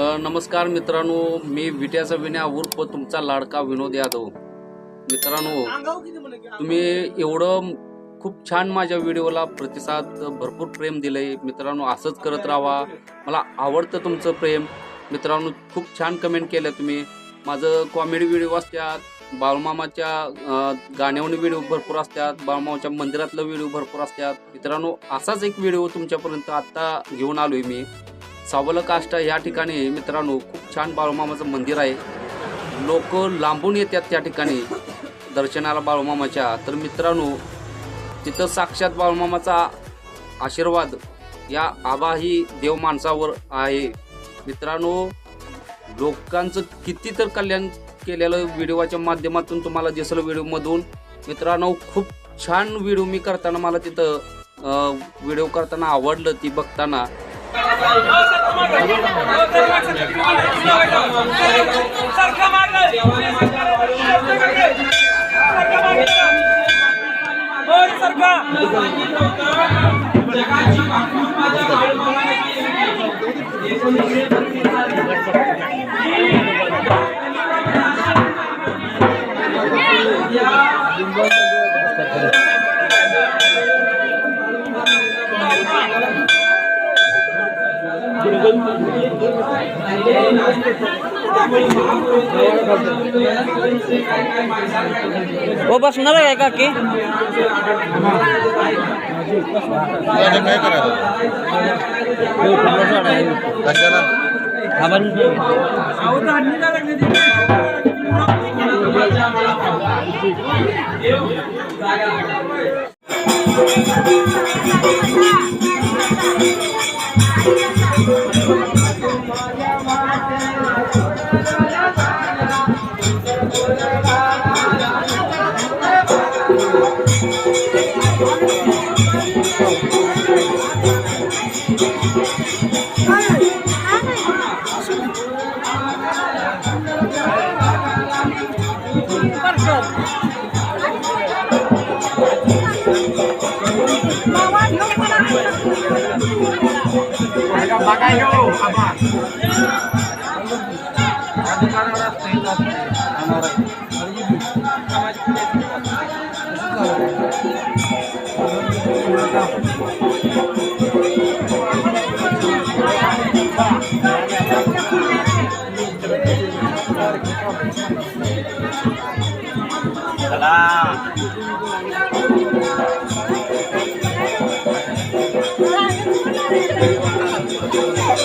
नमस्कार मित्रांनो मी विट्याचा विण्या उर्फ तुमचा लाडका विनोद यादव. मित्रांनो तुम्ही एवढं खूप छान माझ्या व्हिडिओला प्रतिसाद भरपूर प्रेम दिलंय. मित्रांनो असंच करत राहा. मला आवडतं तुमचं प्रेम. मित्रांनो खूप छान कमेंट केलं तुम्ही. माझं कॉमेडी व्हिडिओ असतात बाळमामाच्या गाण्यावर व्हिडिओ भरपूर असतात बाळमामाच्या मंदिरातलं व्हिडिओ भरपूर असतात. मित्रांनो असाच एक व्हिडिओ तुमच्यापर्यंत आत्ता घेऊन आलोय मी. सावलं काष्ट या ठिकाणी मित्रांनो खूप छान बाळूमामाचं मंदिर आहे. लोक लांबून येतात त्या ठिकाणी दर्शनाला बाळूमामाच्या. तर मित्रांनो तिथं साक्षात बाळूमामाचा आशीर्वाद या आबा ही देव माणसावर आहे. मित्रांनो लोकांचं किती तर कल्याण केलेलं व्हिडिओच्या माध्यमातून तुम्हाला दिसलं व्हिडिओमधून. मित्रांनो खूप छान व्हिडिओ मी करताना मला तिथं व्हिडिओ करताना आवडलं ती बघताना. सरकार हो बसणार आहे का की? काय करायचं कशाला Marco. লাগাইও আবার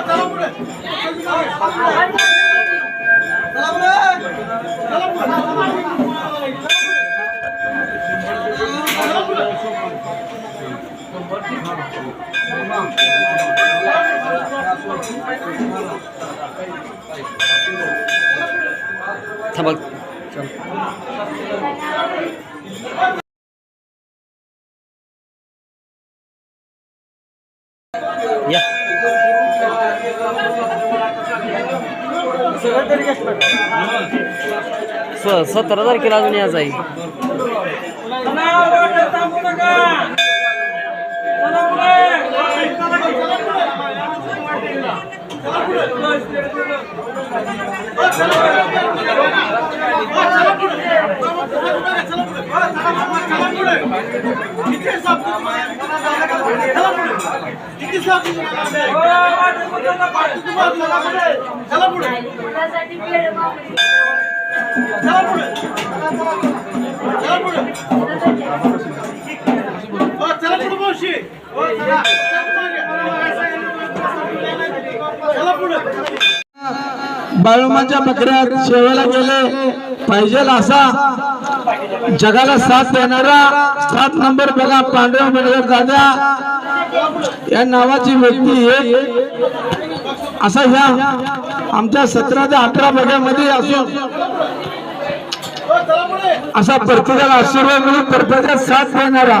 তারা পুরে थांबा या स- सतरा तारखेला अजून यायचं आहे मुलासाठी वेळ बाळूमाच्या बकऱ्या शेवायला गेले. पाहिजे असा जगाला साथ देणारा सात नंबर बघा पांडव मेडगर दादा या नावाची व्यक्ती एक. असा ह्या आमच्या सतरा ते अठरा भागामध्ये असून असा प्रत्येकाला आशीर्वाद म्हणून प्रत्येकाला साथ देणारा.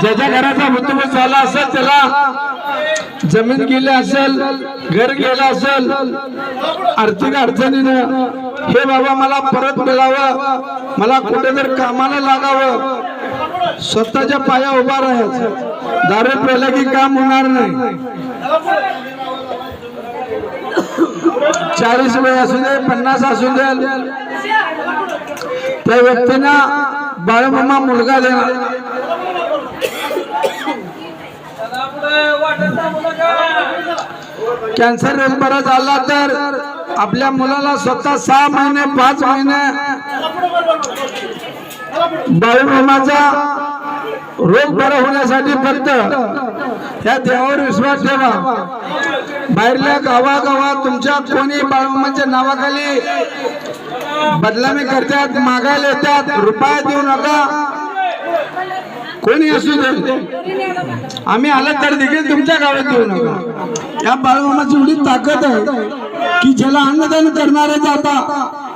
ज्याच्या घराचा मृत्यू झाला असेल त्याला जमीन गेली असेल घर गेलं असेल आर्थिक अडचणीनं हे बाबा मला परत मिळावं मला कुठेतरी कामाला लागावं स्वतःच्या पाया उभा राहायचं. दारू प्यायला की काम होणार नाही. चाळीस वय असू दे पन्नास असू दे. त्या व्यक्तींना बाळमामा मुलगा देणार. कॅन्सर रोग बरा झाला तर आपल्या मुलाला स्वतः सहा महिने पाच महिने बाळूमामाचा रोग बरा होण्यासाठी फक्त त्या देवावर विश्वास ठेवा. बाहेरल्या गावागावात तुमच्या कोणी बाळूमामाच्या नावाखाली बदलामी करतात मागायला येतात रुपया देऊ नका. कोणी असू दे. आम्ही आलं तर देखील तुमच्या गावात येऊ नका. या बाळूमामाची एवढी ताकद आहे की ज्याला अन्नदान करणारे आता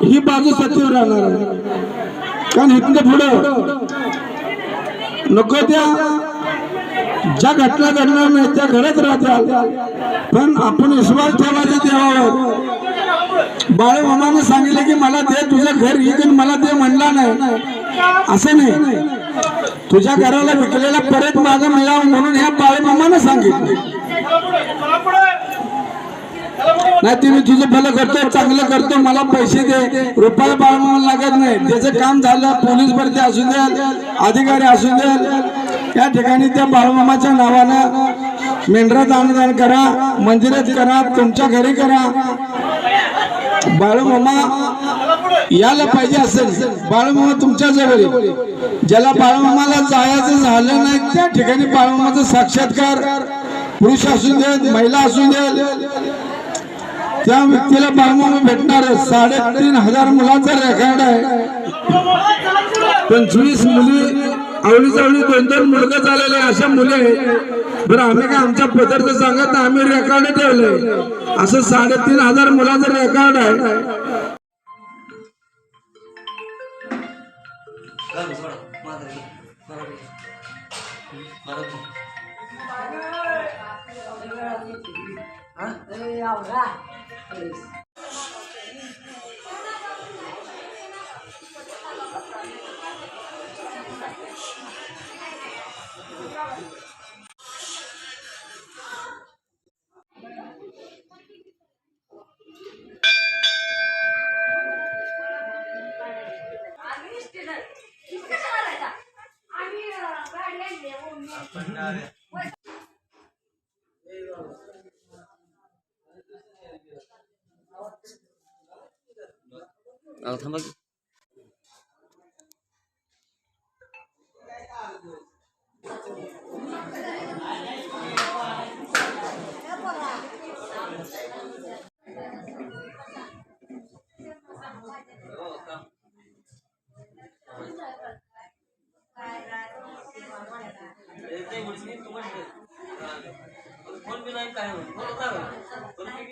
ही बाजू सत्तेवर राहणार आहे कारण इथनं पुढं नको त्या. ज्या घटना घडणार नाही त्या घडत राहत्या पण आपण विश्वास ठेवायचा देवावर बाळूमामाने सांगितलं की मला ते तुझं घर येईन मला ते म्हणला नाही. असं नाही. तुझ्या घराला विकलेला परत मागं मिळावं म्हणून ह्या बाळूमामाने सांगितलं. नाही ते मी तुझं भलं करतो चांगलं करतो मला पैसे दे. रुपये बाळमाला लागत नाही. त्याचं काम झालं पोलीस भरती असू द्या अधिकारी असू द्या. या ठिकाणी त्या बाळमामाच्या नावानं मेंढरात दानदान करा मंदिरात करा तुमच्या घरी करा. बाळूमामा यायला पाहिजे असेल. बाळूमामा तुमच्या जवळ ज्याला बाळूमामाला जायचं झालं नाही त्या ठिकाणी बाळूमामाचा साक्षात्कार. पुरुष असू देत महिला असू देत. त्या व्यक्तीला बाळूमामा भेटणार आहे. साडेतीन हजार मुलांचा रेकॉर्ड आहे. पंचवीस मुली आवडी चावडी दोन दोन मुलगा झालेले अशा मुली आहेत. बरं आम्ही काय आमच्या पदार्थ सांगत आम्ही रेकॉर्ड ठेवले असं साडेतीन हजार मुलाचं रेकॉर्ड आहे. आम्ही